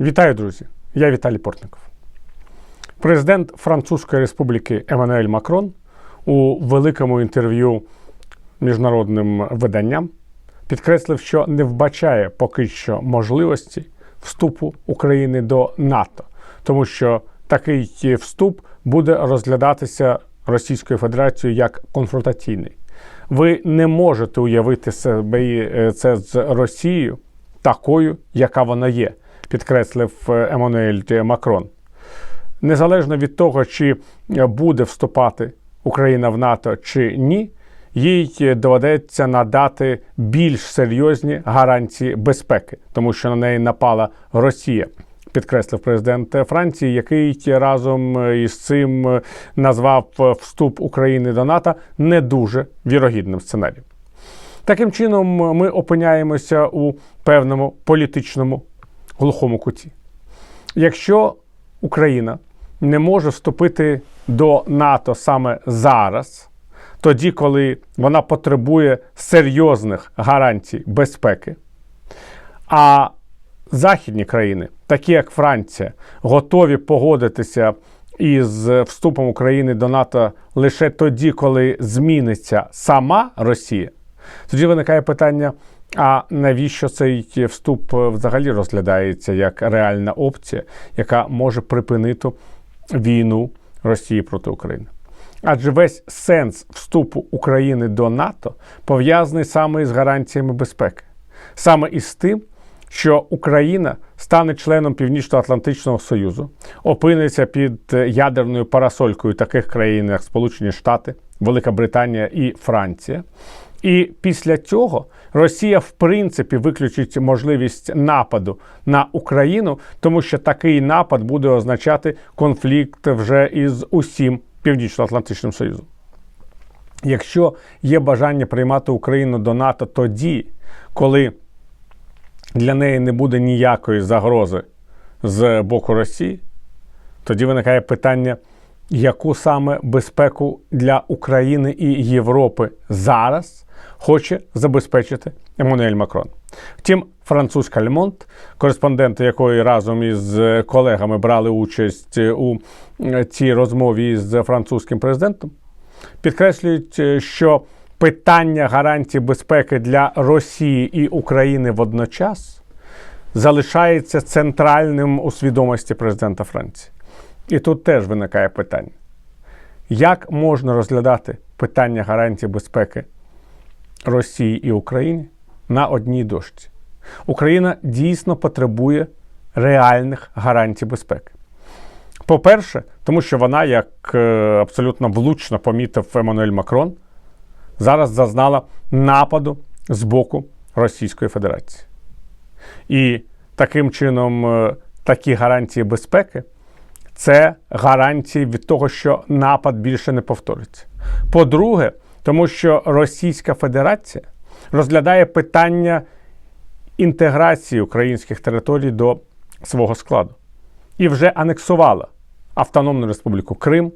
Вітаю, друзі! Я Віталій Портников. Президент Французької Республіки Еммануель Макрон у великому інтерв'ю міжнародним виданням підкреслив, що не вбачає поки що можливості вступу України до НАТО, тому що такий вступ буде розглядатися Російською Федерацією як конфронтаційний. Ви не можете уявити себе е, це з Росією такою, яка вона є, підкреслив е, Еммануель Макрон. Незалежно від того, чи буде вступати Україна в НАТО чи ні, їй доведеться надати більш серйозні гарантії безпеки, тому що на неї напала Росія. Підкреслив президент Франції, який разом із цим назвав вступ України до НАТО не дуже вірогідним сценарієм. Таким чином, ми опиняємося у певному політичному глухому куті. Якщо Україна не може вступити до НАТО саме зараз, тоді, коли вона потребує серйозних гарантій безпеки, а західні країни, такі як Франція, готові погодитися із вступом України до НАТО лише тоді, коли зміниться сама Росія, тоді виникає питання: а навіщо цей вступ взагалі розглядається як реальна опція, яка може припинити війну Росії проти України? Адже весь сенс вступу України до НАТО пов'язаний саме із гарантіями безпеки, саме із тим, що Україна стане членом Північно-Атлантичного Союзу, опиниться під ядерною парасолькою таких країн, як Сполучені Штати, Велика Британія і Франція. І після цього Росія, в принципі, виключить можливість нападу на Україну, тому що такий напад буде означати конфлікт вже із усім Північно-Атлантичним Союзом. Якщо є бажання приймати Україну до НАТО тоді, коли для неї не буде ніякої загрози з боку Росії, тоді виникає питання, яку саме безпеку для України і Європи зараз хоче забезпечити Еммануель Макрон. Втім, французька Льмонт, кореспонденти якої разом із колегами брали участь у цій розмові з французьким президентом, підкреслюють, що питання гарантій безпеки для Росії і України водночас залишається центральним у свідомості президента Франції. І тут теж виникає питання: як можна розглядати питання гарантій безпеки Росії і України на одній дошці? Україна дійсно потребує реальних гарантій безпеки. По-перше, тому що вона, як е, абсолютно влучно помітив Еммануель Макрон, зараз зазнала нападу з боку Російської Федерації. І таким чином е, такі гарантії безпеки це гарантії від того, що напад більше не повториться. По-друге, тому що Російська Федерація розглядає питання інтеграції українських територій до свого складу і вже анексувала Автономну Республіку Крим,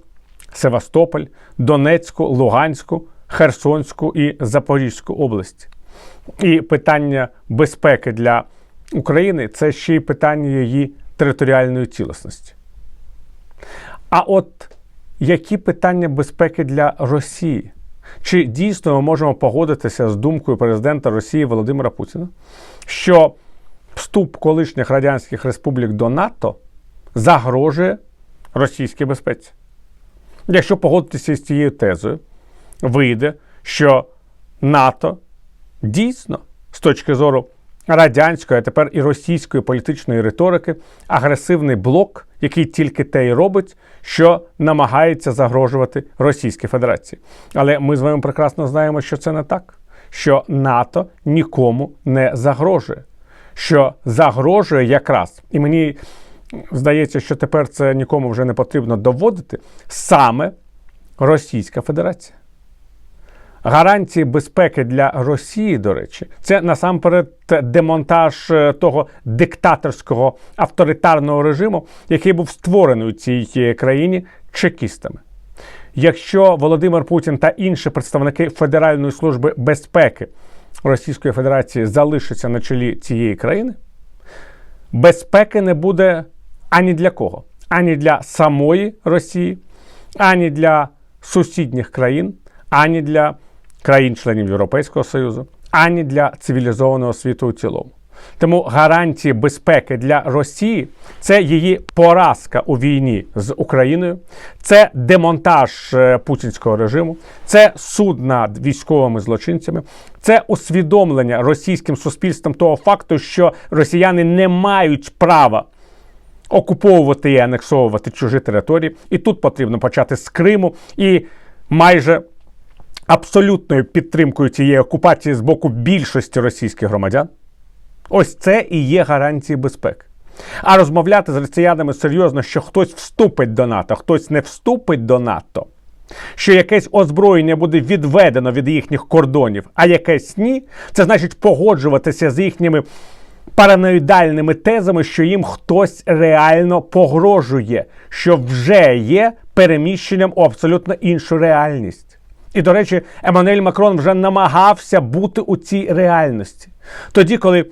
Севастополь, Донецьку, Луганську, Херсонську і Запорізьку області. І питання безпеки для України це ще й питання її територіальної цілісності. А от які питання безпеки для Росії? Чи дійсно ми можемо погодитися з думкою президента Росії Володимира Путіна, що вступ колишніх радянських республік до НАТО загрожує російській безпеці? Якщо погодитися з цією тезою, вийде, що НАТО дійсно з точки зору радянської, а тепер і російської політичної риторики, агресивний блок, який тільки те й робить, що намагається загрожувати Російській Федерації. Але ми з вами прекрасно знаємо, що це не так, що НАТО нікому не загрожує, що загрожує якраз, і мені здається, що тепер це нікому вже не потрібно доводити, саме Російська Федерація. Гарантії безпеки для Росії, до речі, це насамперед демонтаж е, того диктаторського авторитарного режиму, який був створений у цій країні чекістами. Якщо Володимир Путін та інші представники Федеральної служби безпеки Російської Федерації залишаться на чолі цієї країни, безпеки не буде ані для кого, ані для самої Росії, ані для сусідніх країн, ані для країн-членів Європейського Союзу, ані для цивілізованого світу у цілому. Тому гарантії безпеки для Росії це її поразка у війні з Україною, це демонтаж е, путінського режиму, це суд над військовими злочинцями, це усвідомлення російським суспільством того факту, що росіяни не мають права окуповувати і анексовувати чужі території. І тут потрібно почати з Криму і майже абсолютною підтримкою цієї окупації з боку більшості російських громадян. Ось це і є гарантії безпеки. А розмовляти з росіянами серйозно, що хтось вступить до НАТО, хтось не вступить до НАТО, що якесь озброєння буде відведено від їхніх кордонів, а якесь ні, це значить погоджуватися з їхніми параноїдальними тезами, що їм хтось реально погрожує, що вже є переміщенням у абсолютно іншу реальність. І, до речі, Еммануель Макрон вже намагався бути у цій реальності. Тоді, коли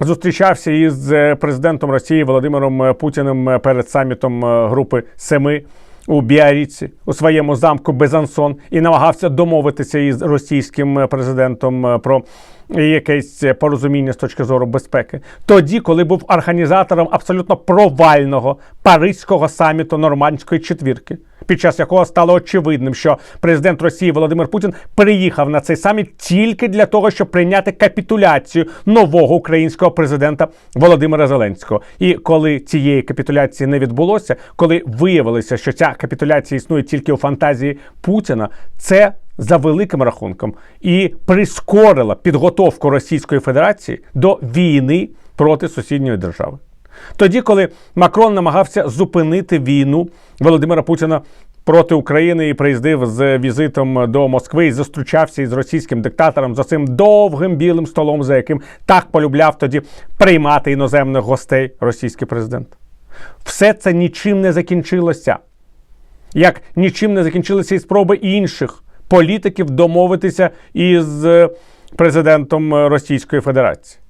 зустрічався із е, президентом Росії Володимиром е, Путіним е, перед самітом Групи Семи у Біаріці у своєму замку Безансон і намагався домовитися із російським президентом про якесь порозуміння з точки зору безпеки. Тоді, коли був організатором абсолютно провального паризького саміту нормандської четвірки, під час якого стало очевидним, що президент Росії Володимир Путін приїхав на цей саміт тільки для того, щоб прийняти капітуляцію нового українського президента Володимира Зеленського. І коли цієї капітуляції не відбулося, коли виявилося, що ця капітуляція існує тільки у фантазії Путіна, це за великим рахунком і прискорила підготовку Російської Федерації до війни проти сусідньої держави. Тоді, коли Макрон намагався зупинити війну Володимира Путіна проти України і приїздив з візитом до Москви і зустрічався із російським диктатором за цим довгим білим столом, за яким так полюбляв тоді приймати іноземних гостей російський президент. Все це нічим не закінчилося. Як нічим не закінчилися і спроби інших політиків домовитися із е, президентом Російської Федерації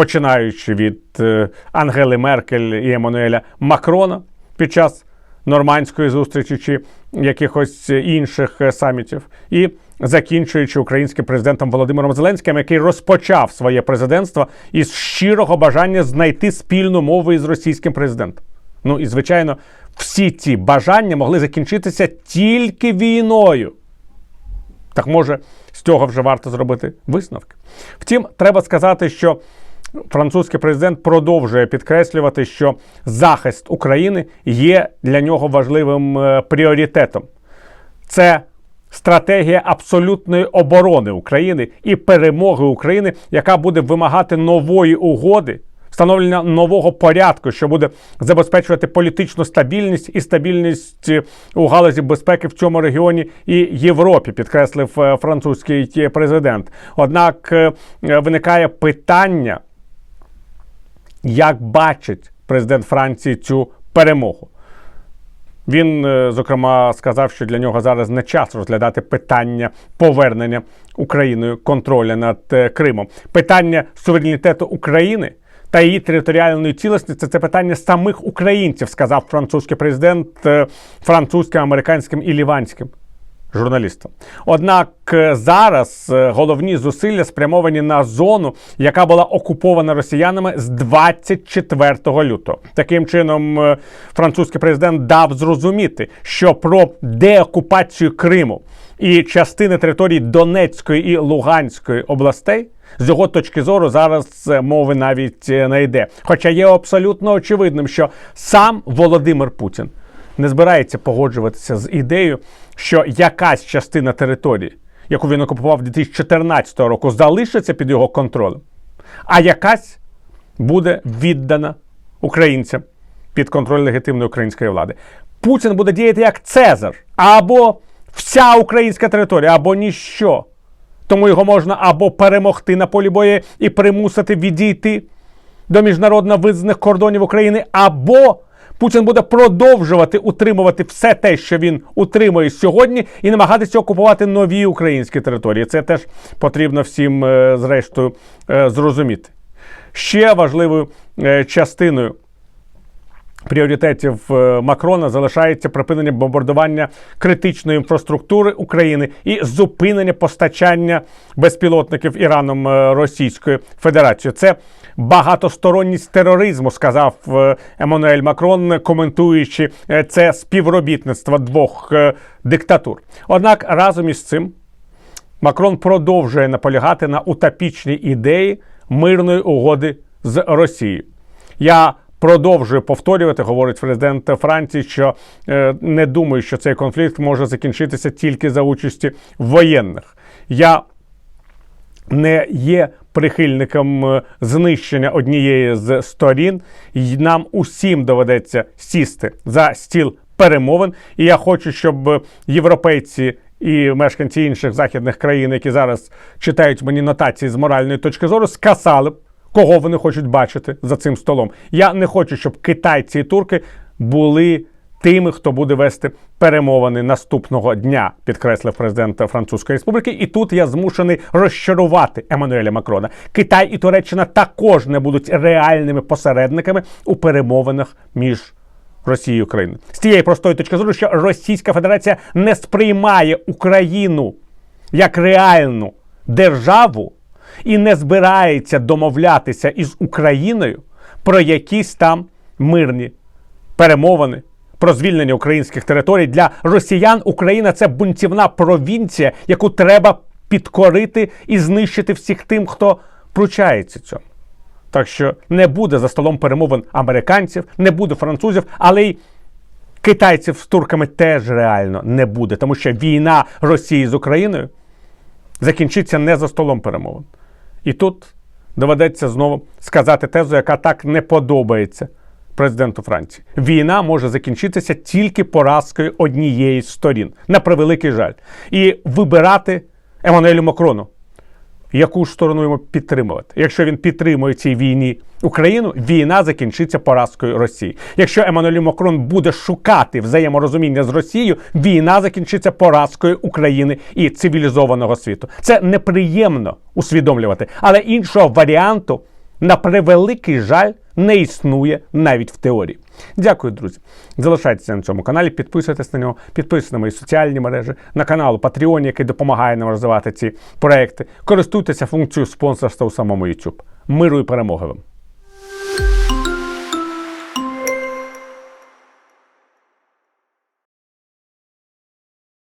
починаючи від е, Ангели Меркель і Еммануеля Макрона під час нормандської зустрічі чи якихось інших е, самітів, і закінчуючи українським президентом Володимиром Зеленським, який розпочав своє президентство із щирого бажання знайти спільну мову із російським президентом. Ну і звичайно, всі ці бажання могли закінчитися тільки війною. Так може, з цього вже варто зробити висновки. Втім, треба сказати, що французький президент продовжує підкреслювати, що захист України є для нього важливим е, пріоритетом. Це стратегія абсолютної оборони України і перемоги України, яка буде вимагати нової угоди. Встановлення нового порядку, що буде забезпечувати політичну стабільність і стабільність е, у галузі безпеки в цьому регіоні і Європі, підкреслив е, французький президент. Однак виникає питання, як бачить президент Франції цю перемогу. Він, е, зокрема, сказав, що для нього зараз не час розглядати питання повернення Україною контроля над е, Кримом. Питання суверенітету України та її територіальної цілісності це питання самих українців, сказав французький президент е, французьким, американським і ліванським журналістам. Однак е, зараз е, головні зусилля спрямовані на зону, яка була окупована росіянами з 24 лютого. Таким чином, е, французький президент дав зрозуміти, що про деокупацію Криму і частини території Донецької і Луганської областей. З його точки зору зараз мови навіть не йде. Хоча є абсолютно очевидним, що сам Володимир Путін не збирається погоджуватися з ідеєю, що якась частина території, яку він окупував 2014 року, залишиться під його контролем, а якась буде віддана українцям під контроль легітимної української влади. Путін буде діяти як Цезар або вся українська територія, або ніщо. Тому його можна або перемогти на полі бою і примусити відійти до міжнародно визнаних кордонів України, або Путін буде продовжувати утримувати все те, що він утримує сьогодні, і намагатися окупувати нові українські території. Це теж потрібно всім, е, зрештою, е, зрозуміти. ще важливою е, частиною пріоритетів е, Макрона залишається припинення бомбардування критичної інфраструктури України і зупинення постачання безпілотників Іраном е, Російською Федерацією. Це багатосторонність тероризму, сказав е, Еммануель Макрон, коментуючи це співробітництво двох диктатур. Однак разом із цим. Макрон продовжує наполягати на утопічній ідеї мирної угоди з Росією. Я продовжую повторювати, говорить президент Франції, що е, не думаю, що цей конфлікт може закінчитися тільки за участі воєнних. Я не є прихильником е, знищення однієї з сторін, і нам усім доведеться сісти за стіл перемовин. І я хочу, щоб європейці і мешканці інших західних країн, які зараз читають мені нотації з моральної точки зору, сказали б, кого вони хочуть бачити за цим столом. Я не хочу, щоб китайці і турки були тими, хто буде вести перемовини наступного дня, підкреслив президент Французької республіки. І тут я змушений розчарувати Еммануеля Макрона. Китай і Туреччина також не будуть реальними посередниками у перемовинах між. Росією і Україною. з тієї простої точки зору, що Російська Федерація не сприймає Україну як реальну державу і не збирається домовлятися із Україною про якісь там мирні перемовини. Про звільнення українських територій для росіян Україна це бунтівна провінція, яку треба підкорити і знищити всіх тим, хто пручається цьому. Так що не буде за столом перемовин американців, не буде французів, але й китайців з турками теж реально не буде, тому що війна Росії з Україною закінчиться не за столом перемовин. І тут доведеться знову сказати тезу, яка так не подобається президенту Франції. Війна може закінчитися тільки поразкою однієї з сторін, на превеликий жаль. І вибирати Еммануелю Макрону яку ж сторону йому підтримувати. Якщо він підтримує цій війні Україну, війна закінчиться поразкою Росії. Якщо Еммануель Макрон буде шукати взаєморозуміння з Росією, війна закінчиться поразкою України і цивілізованого світу. Це неприємно усвідомлювати, але іншого варіанту, на превеликий жаль, не існує навіть в теорії. Дякую, друзі. Залишайтеся на цьому каналі, підписуйтесь на нього, підписуйтесь на мої соціальні мережі, на канал Patreon, який допомагає нам розвивати ці проекти. Користуйтеся функцією спонсорства у самому YouTube. Миру і перемоги вам!